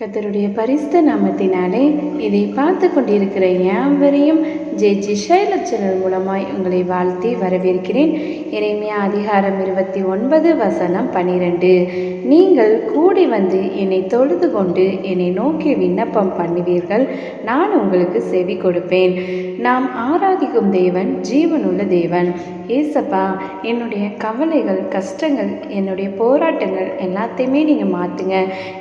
கத்தருடைய பரிசுத்த நாமத்தினாலே இதை பார்த்து கொண்டிருக்கிற யாவரையும் ஜே ஜி சைலச்சனல் மூலமாய் உங்களை வாழ்த்தி வரவேற்கிறேன். இறைமையா அதிகாரம் இருபத்தி ஒன்பது வசனம் பனிரெண்டு. நீங்கள் கூடி வந்து என்னை தொழுது கொண்டு என்னை நோக்கி விண்ணப்பம் பண்ணுவீர்கள். நான் உங்களுக்கு செவி கொடுப்பேன். நாம் ஆராதிக்கும் தேவன் ஜீவனுள்ள தேவன். ஏசப்பா என்னுடைய கவலைகள் கஷ்டங்கள் என்னுடைய போராட்டங்கள் எல்லாத்தையுமே நீங்கள் மாற்றுங்க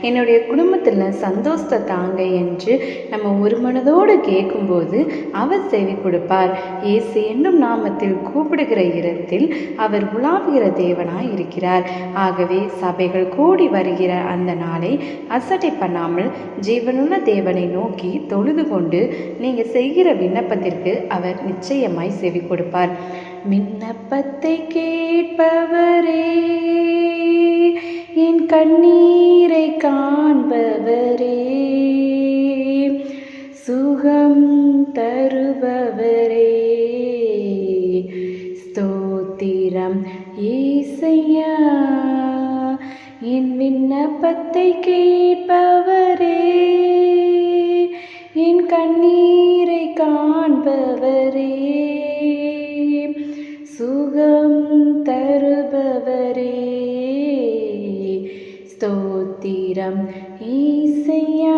என்னுடைய குடும்பத்தில் சந்தோஷத்தை தாங்க என்று நம்ம ஒரு மனதோடு கேட்கும்போது அவர் செவி கொடுப்பார். ஏசு என்னும் நாமத்தில் கூப்பிடுகிற இடத்தில் அவர் உலாவுகிற தேவனாய் இருக்கிறார் ஆகவே சபைகள் கூடி வருகிற அந்த நாளை அசட்டை பண்ணாமல் ஜீவனுள்ள தேவனை நோக்கி தொழுது கொண்டு நீங்கள் செய்கிற விண்ணப்பத்திற்கு அவர் நிச்சயமாய் செவி கொடுப்பார். விண்ணப்பத்தை கேட்பவரே என் கண்ணீரை காண்பவரே. ஏசையா என் விண்ணப்பத்தை கேட்பவரே என் கண்ணீரை காண்பவரே சுகம் தருபவரே. ஸ்தோத்திரம் ஈசையா